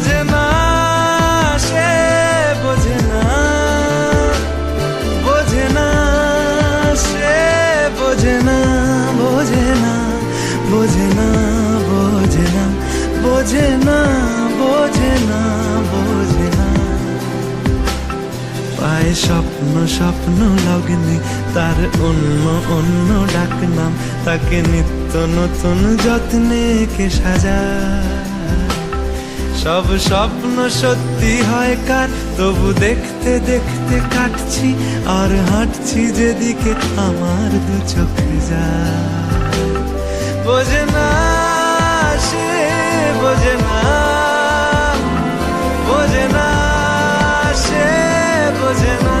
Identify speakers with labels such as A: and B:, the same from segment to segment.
A: বোঝে না, সে বোঝে না। বোঝে না, সে বোঝে না বোঝে না বোঝে না বোঝে না বোঝে না বোঝে না বোঝে না। পায় স্বপ্ন স্বপ্ন লগ্নে, তার অন্য অন্য ডাক নাম তাকে নিত্য নতুন যত্নে কে সাজায় সব স্বপ্ন সত্যি হয় কার? তবু দেখতে দেখতে কাটছি আর হাঁটছি যেদিকে আমার দু চোখ যা বোঝে না সে, বোঝে না বোঝে না সে, বোঝে না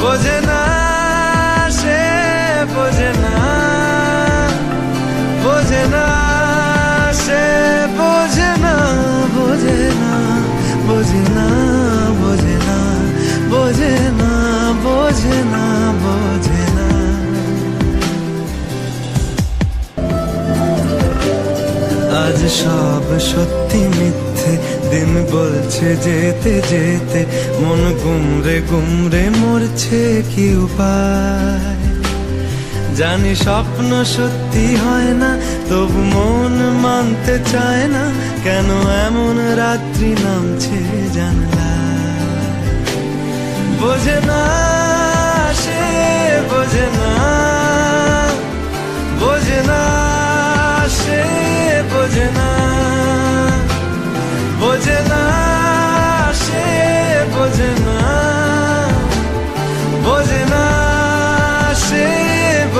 A: বোঝে না সে, বোঝে না বোঝে না আজ সব সত্যি মিথ্যে। দিন বলছে যেতে যেতে, মন গুমরে গুমরে মরছে কি উপায়? জানি স্বপ্ন সত্যি হয় না, তবু মন মানতে চায় না, কেন এমন রাত্রি নামছে জানলা বোঝে না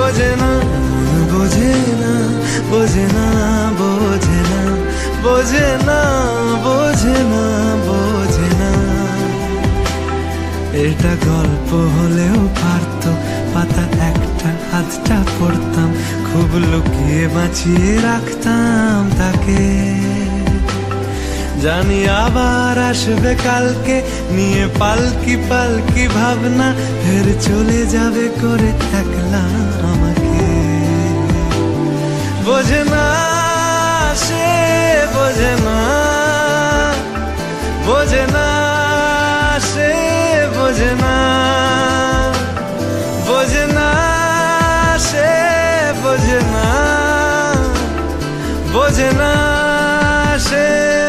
A: বোঝে না বোঝে না বোঝে না বোঝে না বোঝে না বোঝে না বোঝে না এটা গল্প হলেও পারতো পাতা একটা হাতটা পড়তাম, খুব লুকিয়ে বাঁচিয়ে রাখতাম তাকে। জানি আবার আসবে কালকে। নিয়ে পালকি পালকি ভাবনা, ফের চলে যাবে করে একলা আমাকে। বোঝে না সে, বোঝে না বোঝে না সে, বোঝে না বোঝে না সে, বোঝে না বোঝে না সে।